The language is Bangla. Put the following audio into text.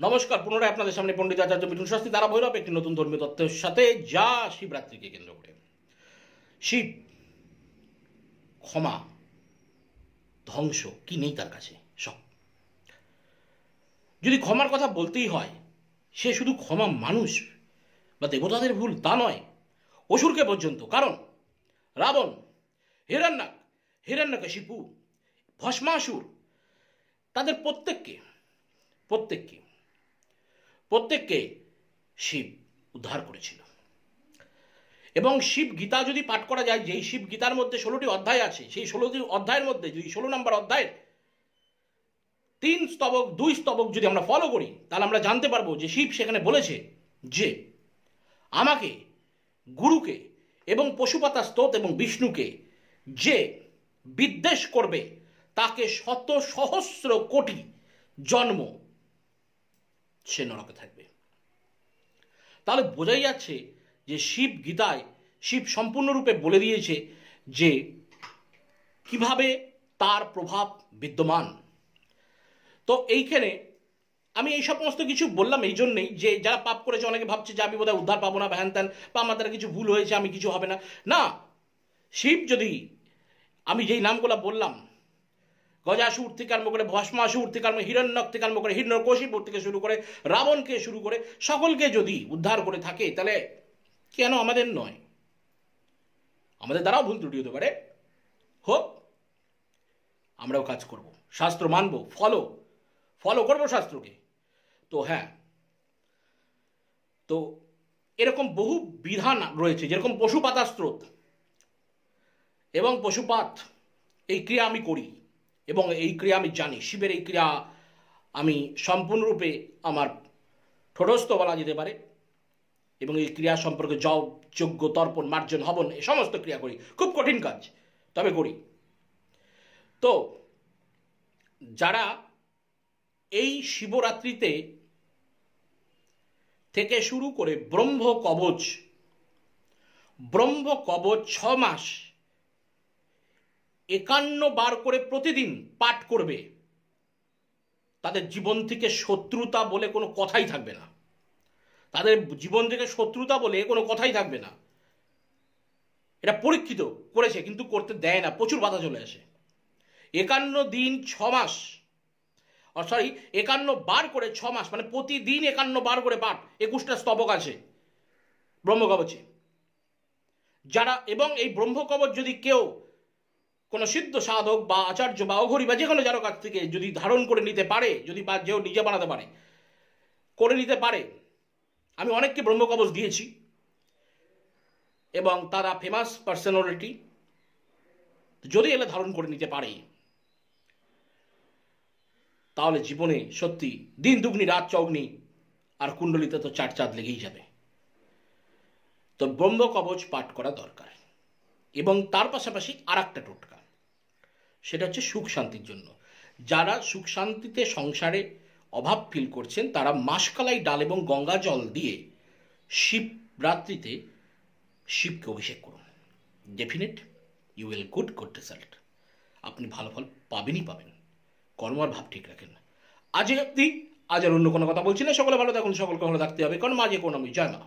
নমস্কার, পুনরায় আপনাদের সামনে পণ্ডিত আচার্য মিঠুন শাস্ত্রী, তারা ভৈরব একটি নতুন ধর্মীয় তত্ত্বের সাথে যা শিবরাত্রিকে কেন্দ্র করে। শিব, ক্ষমা, ধ্বংস, কি নেই তার কাছে? সব। যদি ক্ষমার কথা বলতেই হয়, সে শুধু ক্ষমা মানুষ বা দেবতাদের ভুল তা নয়, অসুরকে পর্যন্ত। কারণ, রাবণ, হিরণ্যাক হিরণ্যকশিপু ভস্মাসুর, তাদের প্রত্যেককে প্রত্যেককে প্রত্যেককে শিব উদ্ধার করেছিল। এবং শিব গীতা যদি পাঠ করা যায়, যেই শিব গীতার মধ্যে ষোলোটি অধ্যায় আছে, সেই ষোলোটি অধ্যায়ের মধ্যে যদি ষোলো নম্বর অধ্যায়ের তিন স্তবক, দুই স্তবক যদি আমরা ফলো করি, তাহলে আমরা জানতে পারব যে শিব সেখানে বলেছে যে, আমাকে গুরুকে এবং পশুপাতা স্তোত এবং বিষ্ণুকে যে বিদ্বেষ করবে, তাকে শত সহস্র কোটি জন্ম সে নরকে থাকবে। তাহলে বোঝাই যাচ্ছে যে শিব গীতায়, শিব সম্পূর্ণরূপে বলে দিয়েছে যে কীভাবে তার প্রভাব বিদ্যমান। তো এইখানে আমি এই সমস্ত কিছু বললাম এই জন্যেই যে যারা পাপ করেছে, অনেকে ভাবছে যে আমি বোধহয় উদ্ধার পাবো না ভ্যান ত্যান, বা আমার দ্বারা কিছু ভুল হয়েছে, আমি কিছু হবে না। না, শিব যদি আমি যেই নামগুলো বললাম গজাসুর থেকে আরম্ভ করে ভস্মাসুর থেকে আরম্ভ হিরণ্যক থেকে আরম্ভ করে হিরণ্যকশিপুর থেকে শুরু করে রাবণকে শুরু করে সকলকে যদি উদ্ধার করে থাকে, তাহলে কেন আমাদের নয়? আমাদের দ্বারাও ভুল ত্রুটি হতে পারে। হোক, আমরাও কাজ করব। শাস্ত্র মানব, ফলো ফলো করব শাস্ত্রকে। তো হ্যাঁ তো এরকম বহু বিধান রয়েছে, যেরকম পশুপাতা স্রোত এবং পশুপাত, এই ক্রিয়া আমি করি। এবং এই ক্রিয়া আমি জানি। শিবের এই ক্রিয়া আমি সম্পূর্ণরূপে আমার ঠোঁটস্থ বলা যেতে পারে। এবং এই ক্রিয়া সম্পর্কে জব যোগ্য, তর্পণ, মার্জন, হবন এই সমস্ত ক্রিয়া করি। খুব কঠিন কাজ, তবে করি। তো, যারা এই শিবরাত্রিতে থেকে শুরু করে ব্রহ্ম কবচ ব্রহ্ম কবচ ছ মাস একান্ন বার করে প্রতিদিন পাঠ করবে। তাদের জীবন থেকে শত্রুতা বলে কোনো কথাই থাকবে না। তাদের জীবন থেকে শত্রুতা বলে কোনো কথাই থাকবে না। এটা পরীক্ষিত করেছে, কিন্তু করতে দেয় না। প্রচুর বাধা চলে আসে। একান্ন দিন ছ মাস। সরি, একান্ন বার করে ছ মাস মানে প্রতিদিন একান্ন বার করে পাঠ। একুশটা স্তবক আছে ব্রহ্মকবচে। যারা, এবং এই ব্রহ্মকবচ যদি কেউ কোনো সিদ্ধ সাধক বা আচার্য বা অঘরী বা যে কোনো যারো কাছ থেকে যদি ধারণ করে নিতে পারে, যদি বা যেও নিজে বানাতে পারে, করে নিতে পারে। আমি অনেককে ব্রহ্মকবচ দিয়েছি এবং তারা ফেমাস পার্সোনালিটি যদি এলে ধারণ করে নিতে পারে, তাহলে জীবনে সত্যি দিন দুগ্নি, রাত চৌগ্নি, আর কুণ্ডলিতে তো চার চাঁদ লেগেই যাবে। তো ব্রহ্ম কবচ পাঠ করা দরকার। এবং তার পাশাপাশি আর একটা টোটকা। সেটা হচ্ছে সুখ শান্তির জন্য। যারা সুখ শান্তিতে সংসারে অভাব ফিল করছেন, তারা মাসকালাই ডাল এবং গঙ্গা জল দিয়ে শিবরাত্রিতে শিবকে অভিষেক করুন। Definite you will good good result আপনি ভালো ফল পাবেনই পাবেন। কর্ম আর ভাব ঠিক রাখেন আজ অব্দি আজ আর অন্য কোনো কথা বলছি না। সকলে ভালো থাকুন, সকলকে ভালো থাকতে হবে। কারণ মাঝে কোনো আমি জয় মা।